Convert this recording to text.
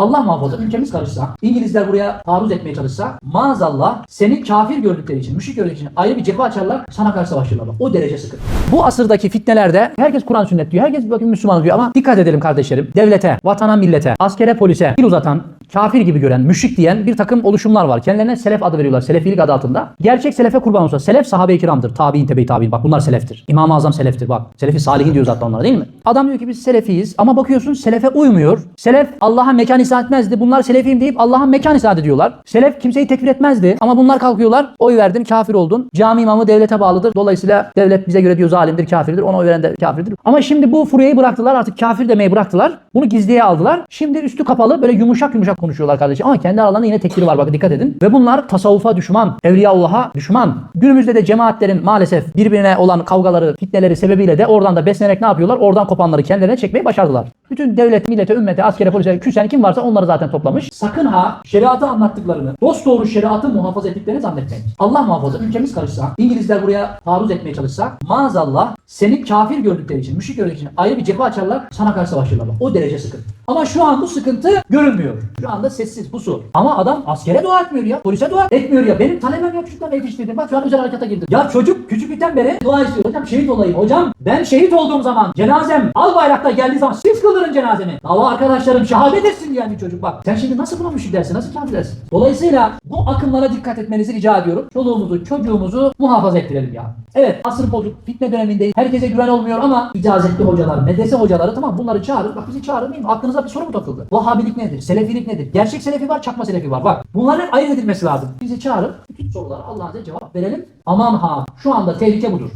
Allah muhafaza ülkemiz karışsa, İngilizler buraya taarruz etmeye çalışsa maazallah seni kafir gördükleri için, müşrik gördükleri için ayrı bir cephe açarlar, sana karşı savaşırlar. O derece sıkı. Bu asırdaki fitnelerde herkes Kur'an sünnet diyor, herkes bakın Müslüman diyor ama dikkat edelim kardeşlerim. Devlete, vatana, millete, askere, polise dil uzatan, kafir gibi gören, müşrik diyen bir takım oluşumlar var. Kendilerine selef adı veriyorlar. Selefilik adı altında. Gerçek selefe kurban olsa. Selef sahabe-i kiramdır. Tabi'in, tebe-i tabi'in. Bak bunlar seleftir. İmam-ı Azam seleftir. Bak. Selefi salihin diyoruz hatta onlara değil mi? Adam diyor ki biz selefiyiz ama bakıyorsun selefe uymuyor. Selef Allah'a mekan isnat etmezdi. Bunlar selefiyim deyip Allah'a mekan isnat ediyorlar. Selef kimseyi tekfir etmezdi ama bunlar kalkıyorlar. Oy verdin kafir oldun. Cami imamı devlete bağlıdır. Dolayısıyla devlet bize göre diyor zalimdir, kafirdir. Ona oy veren de kafirdir. Ama şimdi bu furyayı bıraktılar. Artık kafir demeyi bıraktılar. Bunu gizliye aldılar. Şimdi üstü kapalı böyle yumuşak yumuşak konuşuyorlar kardeşim. Ama kendi aralarında yine tekfiri var. Bakın dikkat edin. Ve bunlar tasavvufa düşman, Evliyaullah'a düşman. Günümüzde de cemaatlerin maalesef birbirine olan kavgaları, fitneleri sebebiyle de oradan da beslenerek ne yapıyorlar? Oradan kopanları kendilerine çekmeyi başardılar. Bütün devlet, millete, ümmete, askere, polise, küsen kim varsa onları zaten toplamış. Sakın ha şeriatı anlattıklarını, dosdoğru şeriatı muhafaza ettiklerini zannetmeyin. Allah muhafaza ülkemiz karışsa, İngilizler buraya taarruz etmeye çalışsa maazallah seni kafir gördükleri için, müşrik gördükleri için ayrı bir cephe açarlar, sana karşı savaşırlar. Bak, O derece sıkıntı. Ama şu an bu sıkıntı görünmüyor. Şu anda sessiz, pusu. Ama adam askere dua etmiyor ya, polise dua etmiyor ya. Benim talebem ya çocuklar yetiştirdim. Bak şu an özel harekata girdim. Ya çocuk küçüklükten beri dua istiyor. Hocam şehit olayım. Hocam ben şehit olduğum zaman cenazem al bayrakta geldiği zaman siz kıldırın cenazemi. Dava arkadaşlarım şehadet etsin bir çocuk bak. Sen şimdi nasıl buna müşrik dersin? Nasıl kafir dersin? Dolayısıyla bu akımlara dikkat etmenizi rica ediyorum. Çoluğumuzu, çocuğumuzu muhafaza ettirelim ya. Evet asır bozuk fitne dönemindeyiz. Herkese güven olmuyor ama icazetli hocalar, medrese hocaları tamam bunları çağırın. Bak bizi çağırın değil mi? Aklınıza bir soru mu takıldı? Vahhabilik nedir? Selefilik nedir? Gerçek selefi var, çakma selefi var. Bak bunların ayırt edilmesi lazım. Bizi çağırın. Bütün sorulara Allah'a cevap verelim. Aman ha şu anda tehlike budur.